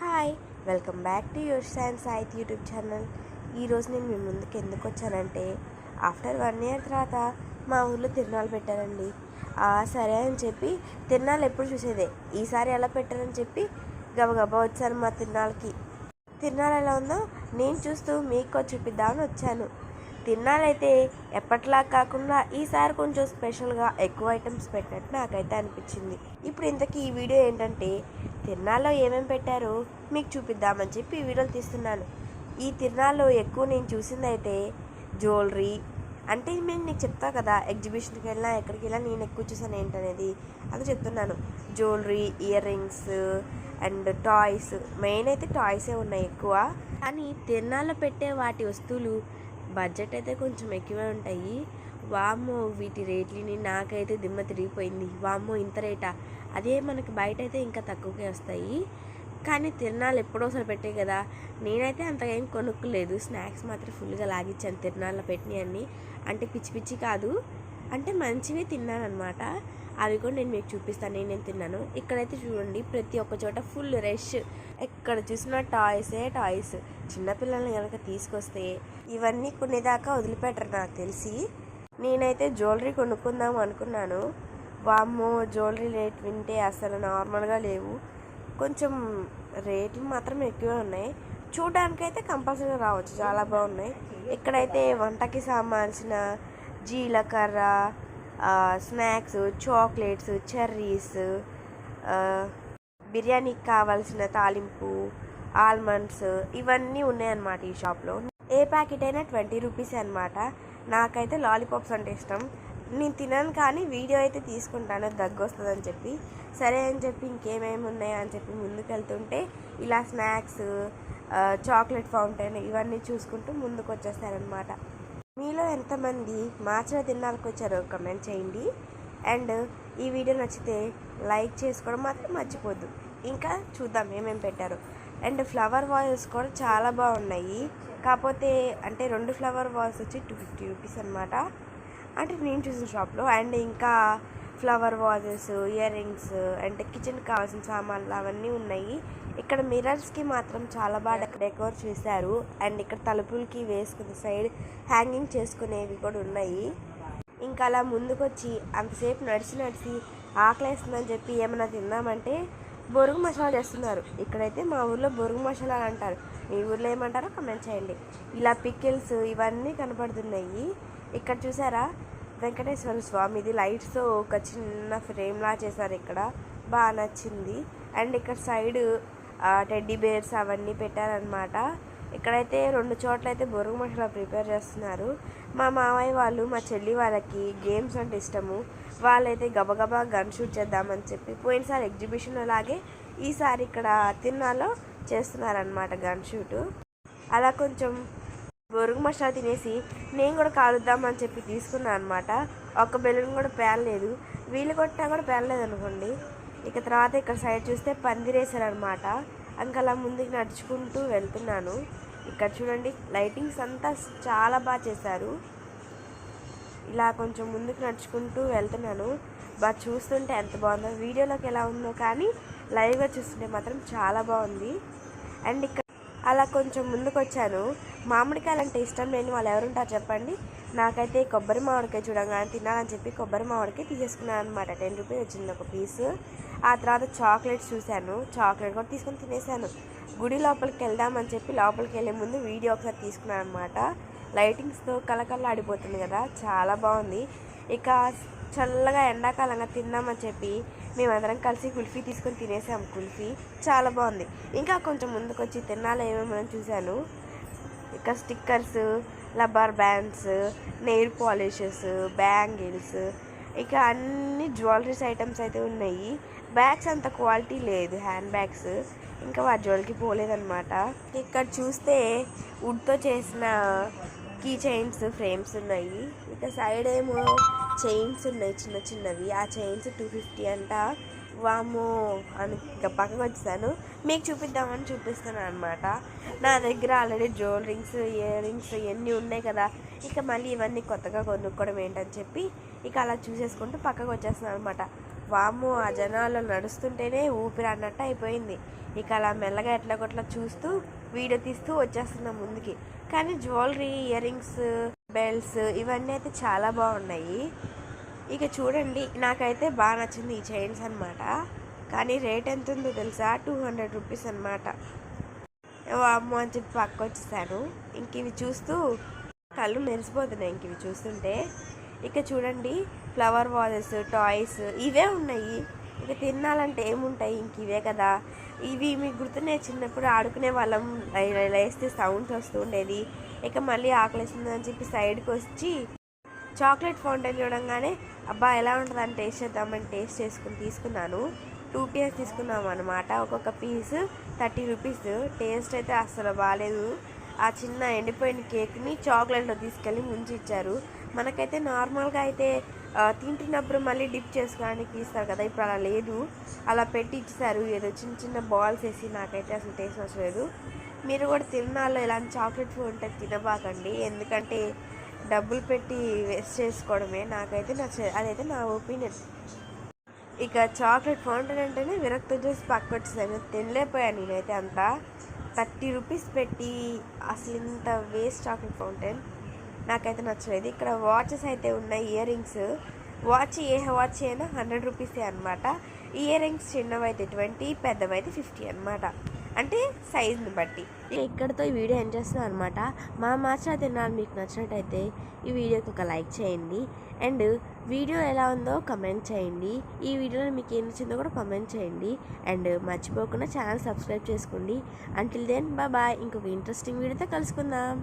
Hi welcome back to your science Saith YouTube channel ఈరోజు నేను మీ ముందుకు ఎందుకు వచ్చానంటే ఆఫ్టర్ వన్ ఇయర్ తర్వాత మా ఊర్లో తిరునాళ్ళు పెట్టారండి. సరే అని చెప్పి తిరునాళ్ళు ఎప్పుడు చూసేదే. ఈసారి ఎలా పెట్టారని చెప్పి గబగబా వచ్చాను మా తిరునాళ్ళకి. తిరునాళ్ళు ఎలా ఉందో నేను చూస్తూ మీకు చూపిద్దామని వచ్చాను. తిన్నాలైతే ఎప్పటిలా కాకుండా ఈసారి కొంచెం స్పెషల్గా ఎక్కువ ఐటమ్స్ పెట్టినట్టు నాకైతే అనిపించింది. ఇప్పుడు ఇంతకీ ఈ వీడియో ఏంటంటే తిరునాళ్ళలో ఏమేమి పెట్టారో మీకు చూపిద్దామని చెప్పి ఈ వీడియోలు తీస్తున్నాను. ఈ తిరునాళ్ళలో ఎక్కువ నేను చూసింది అయితే జ్యువెలరీ. అంటే మేము నీకు చెప్తా కదా ఎగ్జిబిషన్కి వెళ్ళినా ఎక్కడికి వెళ్ళినా నేను ఎక్కువ చూసాను ఏంటనేది. అది చెప్తున్నాను. Jewellery ear rings and toys. Main అయితే టాయ్సే ఉన్నాయి ఎక్కువ. కానీ తిరునాళ్ళలో పెట్టే వాటి వస్తువులు బడ్జెట్ అయితే కొంచెం ఎక్కువే ఉంటాయి. వామ్మో వీటి రేట్లని నాకైతే దిమ్మ తిరిగిపోయింది. వామ్మో ఇంత రేటా? అదే మనకి బయట అయితే ఇంకా తక్కువకే వస్తాయి. కానీ తిరణాలు ఎప్పుడోసారి పెట్టే కదా. నేనైతే అంతగా ఏం కొనుక్కోలేదు. స్నాక్స్ మాత్రం ఫుల్గా లాగిచ్చాను తిరునాళ్ళలో పెట్టినవన్నీ అంటే పిచ్చి పిచ్చి కాదు. అంటే మంచివి తిన్నాను అనమాట అవి కూడా నేను మీకు చూపిస్తాను నేను తిన్నాను. ఇక్కడైతే చూడండి ప్రతి ఒక్క చోట ఫుల్ రష్ ఎక్కడ చూసినా టాయ్సే టాయ్స్ చిన్నపిల్లల్ని కనుక తీసుకొస్తే ఇవన్నీ కొనేదాకా వదిలిపెట్టరు నాకు తెలిసి. నేనైతే జ్యువెలరీ కొనుక్కుందాం అనుకున్నాను. వామ్మో జ్యువెలరీ రేట్ వింటే అసలు నార్మల్గా లేవు. కొంచెం రేట్లు మాత్రం ఎక్కువే ఉన్నాయి. చూడడానికైతే కంపల్సరీగా రావచ్చు చాలా బాగున్నాయి. ఇక్కడైతే వంటకి సంబంధించిన జీలకర్ర స్నాక్స్ చాక్లెట్స్ చెర్రీస్ బిర్యానీకి కావాల్సిన తాలింపు ఆల్మండ్స్ ఇవన్నీ ఉన్నాయన్నమాట ఈ షాప్లో ఏ ప్యాకెట్ అయినా ట్వంటీ రూపీస్ అనమాట నాకైతే లాలీపాప్స్ అంటే ఇష్టం. నేను తినను కానీ వీడియో అయితే తీసుకుంటాను దగ్గు వస్తుందని చెప్పి. సరే అని చెప్పి ఇంకేమేమి ఉన్నాయా అని చెప్పి ముందుకు వెళ్తుంటే ఇలా స్నాక్స్ చాక్లెట్ ఫౌంటైన్ ఇవన్నీ చూసుకుంటూ ముందుకు వచ్చేస్తారనమాట మీలో ఎంతమంది మార్చిన దినాలకు వచ్చారో కమెంట్ చేయండి. అండ్ ఈ వీడియో నచ్చితే లైక్ చేసుకోవడం మాత్రం మర్చిపోద్దు. ఇంకా చూద్దాం ఏమేమి పెట్టారు. అండ్ ఫ్లవర్ వాయిల్స్ కూడా చాలా బాగున్నాయి. కాకపోతే అంటే రెండు ఫ్లవర్ వాల్స్ వచ్చి టూ ఫిఫ్టీ రూపీస్ అనమాట అంటే నేను చూసిన షాప్లో అండ్ ఇంకా flower vases ear rings and కిచెన్కి కావాల్సిన సామాన్లు అవన్నీ ఉన్నాయి. ఇక్కడ మిర్రర్స్కి మాత్రం చాలా బాగా డెకోర్ చేశారు. అండ్ ఇక్కడ తలుపులకి వేసుకునే సైడ్ హ్యాంగింగ్ చేసుకునేవి కూడా ఉన్నాయి. ఇంకా అలా ముందుకొచ్చి అంతసేపు నడిచి నడిచి ఆకలేస్తుందని చెప్పి ఏమైనా తిందామంటే బొరుగు మసాలా చేస్తున్నారు. ఇక్కడైతే మా ఊర్లో బొరుగు మసాలా అంటారు. మీ ఊర్లో ఏమంటారో కమెంట్ చేయండి. ఇలా పికిల్స్ ఇవన్నీ కనపడుతున్నాయి. ఇక్కడ చూసారా? వెంకటేశ్వర స్వామిది లైట్స్తో ఒక చిన్న ఫ్రేమ్లా చేశారు ఇక్కడ. బాగా నచ్చింది. అండ్ ఇక్కడ సైడ్ టెడ్డీ బేర్స్ అవన్నీ పెట్టారనమాట ఇక్కడైతే రెండు చోట్ల అయితే బొరుగు మసాలా ప్రిపేర్ చేస్తున్నారు. మా మామయ్య వాళ్ళు మా చెల్లి వాళ్ళకి గేమ్స్ అంటే ఇష్టము. వాళ్ళైతే గబగబా గన్ షూట్ చేద్దామని చెప్పి పోయినసారి ఎగ్జిబిషన్ అలాగే ఈసారి ఇక్కడ తిన్నాలో చేస్తున్నారనమాట గన్ షూట్. అలా కొంచెం బొరుగు మసాలా తినేసి నేను కూడా కాలుద్దామని చెప్పి తీసుకున్నాను అనమాట ఒక్క బెలూన్ కూడా పేలలేదు. వీళ్ళు కొట్టినా కూడా పేలలేదు అనుకోండి. ఇక తర్వాత ఇక్కడ సైడ్ చూస్తే పందిరేశారనమాట ఇంకా అలా ముందుకు నడుచుకుంటూ వెళ్తున్నాను. ఇక్కడ చూడండి లైటింగ్స్ అంతా చాలా బాగా చేశారు. ఇలా కొంచెం ముందుకు నడుచుకుంటూ వెళ్తున్నాను. బాగా చూస్తుంటే ఎంత బాగుందో వీడియోలోకి ఎలా ఉందో కానీ లైవ్గా చూస్తుంటే మాత్రం చాలా బాగుంది. అండ్ ఇక్కడ అలా కొంచెం ముందుకు వచ్చాను మామిడికాయలు అంటే ఇష్టం లేని వాళ్ళు ఎవరుంటారు చెప్పండి? నాకైతే కొబ్బరి మామిడికాయ చూడగానే తినాలని చెప్పి కొబ్బరి మామిడికాయ తీసేసుకున్నాను అనమాట టెన్ రూపీస్ వచ్చింది ఒక పీసు. ఆ తర్వాత చాక్లెట్స్ చూశాను. చాక్లెట్ కూడా తీసుకొని తినేసాను. గుడి లోపలికి వెళ్దామని చెప్పి లోపలికి వెళ్ళే ముందు వీడియో ఒకసారి తీసుకున్నాను అనమాట లైటింగ్స్తో కలకల్లా ఆడిపోతుంది కదా. చాలా బాగుంది. ఇక చల్లగా ఎండాకాలంగా తిందామని చెప్పి మేమందరం కలిసి కుల్ఫీ తీసుకొని తినేసాం కుల్ఫీ. చాలా బాగుంది. ఇంకా కొంచెం ముందుకు వచ్చి తిన్నాలో ఏమేమో చూశాను. ఇంకా stickers rubber bands nail polishes bangles ఇక అన్ని జ్యువెలరీస్ ఐటమ్స్ అయితే ఉన్నాయి. బ్యాగ్స్ అంత క్వాలిటీ లేదు హ్యాండ్ బ్యాగ్స్. ఇంకా వాటి జ్యువెలరీకి పోలేదన్నమాట. ఇక్కడ చూస్తే వుడ్తో చేసిన కీ చైన్స్ ఫ్రేమ్స్ ఉన్నాయి. ఇక సైడ్ ఏమో చైన్స్ ఉన్నాయి చిన్న చిన్నవి. ఆ చైన్స్ టూ ఫిఫ్టీ అంట. వాము అని పక్కకు వచ్చేసాను. మీకు చూపిద్దామని చూపిస్తున్నాను అనమాట నా దగ్గర already jewel rings ear rings ఇవన్నీ ఉన్నాయి కదా. ఇక మళ్ళీ ఇవన్నీ కొత్తగా కొనుక్కోవడం ఏంటని చెప్పి ఇక అలా చూసేసుకుంటూ పక్కకు వచ్చేస్తున్నాను అనమాట వాము ఆ జనాలు నడుస్తుంటేనే ఊపిరి అన్నట్టు అయిపోయింది. ఇక అలా మెల్లగా ఎట్లా కొట్లా చూస్తూ వీడియో తీస్తూ వచ్చేస్తున్నాం ముందుకి. కానీ జ్యువెలరీ ఇయర్ రింగ్స్ బెల్ట్స్ ఇవన్నీ అయితే చాలా బాగున్నాయి. ఇక చూడండి నాకైతే బాగా నచ్చింది ఈ చైన్స్ అనమాట కానీ రేట్ ఎంత ఉందో తెలుసా టూ హండ్రెడ్ రూపీస్ అనమాట అమ్మో అని చెప్పి పక్క వచ్చేసాను ఇంక ఇవి చూస్తూ కళ్ళు మెరిసిపోతున్నాయి ఇంక ఇవి చూస్తుంటే. ఇక చూడండి ఫ్లవర్ వాజెస్ టాయ్స్ ఇవే ఉన్నాయి. ఇక తినాలంటే ఏముంటాయి ఇంక ఇవే కదా? ఇవి మీకు గుర్తున్నాయి చిన్నప్పుడు ఆడుకునే వాళ్ళం. ఇలా వేస్తే సౌండ్స్ వస్తూ ఉండేది. ఇక మళ్ళీ ఆకలిస్తుంది అని చెప్పి సైడ్కి వచ్చి చాక్లెట్ ఫౌంటైన్ చూడంగానే అబ్బా ఎలా ఉంటుందని టేస్ట్ చేద్దామని టేస్ట్ చేసుకుని తీసుకున్నాను. టూ పీస్ తీసుకున్నాం అనమాట ఒక్కొక్క పీస్ థర్టీ రూపీస్. టేస్ట్ అయితే అస్సలు బాగాలేదు ఆ చిన్న ఎండిపోయిన కేక్ని చాక్లెట్లో తీసుకెళ్ళి ముంచి ఇచ్చారు. మనకైతే నార్మల్గా అయితే తింటున్నప్పుడు మళ్ళీ డిప్ చేసుకోవడానికి ఇస్తారు కదా ఇప్పుడు అలా లేదు. అలా పెట్టి ఇచ్చారు ఏదో చిన్న చిన్న బాల్స్ వేసి నాకైతే అసలు టేస్ట్ నచ్చలేదు. మీరు కూడా తిరునాళ్ళు ఇలాంటి చాక్లెట్ ఉంటే తినబాకండి ఎందుకంటే డబ్బులు పెట్టి వేస్ట్ చేసుకోవడమే. నాకైతే నచ్చలేదు అదైతే నా ఒపీనియన్. ఇక చాక్లెట్ ఫౌంటైన్ అంటేనే విరక్తి చూసి పక్కొచ్చేసాను తినలేకపోయాను నేనైతే అంతా? థర్టీ రూపీస్ పెట్టి అసలు ఇంత వేస్ట్ చాక్లెట్ ఫౌంటైన్. నాకైతే నచ్చలేదు. ఇక్కడ వాచెస్ అయితే ఉన్నాయి ఇయర్ రింగ్స్ వాచ్ ఏ వాచ్ అయినా హండ్రెడ్ రూపీసే అనమాట ఇయర్ రింగ్స్ చిన్నవైతే ట్వంటీ పెద్దవైతే ఫిఫ్టీ అనమాట అంటే సైజ్ని బట్టి. ఇక్కడతో ఈ వీడియో ఎండ్ చేస్తున్నాను అనమాట మా మార్చా తిన్నాను మీకు నచ్చినట్టయితే ఈ వీడియోకి ఒక లైక్ చేయండి. అండ్ వీడియో ఎలా ఉందో కమెంట్ చేయండి. ఈ వీడియోలో మీకు ఏం నచ్చిందో కూడా కమెంట్ చేయండి. అండ్ మర్చిపోకుండా ఛానల్ సబ్స్క్రైబ్ చేసుకోండి. అంటిల్ దెన్ బాయ్ ఇంకొక ఇంట్రెస్టింగ్ వీడియోతో కలుసుకుందాం.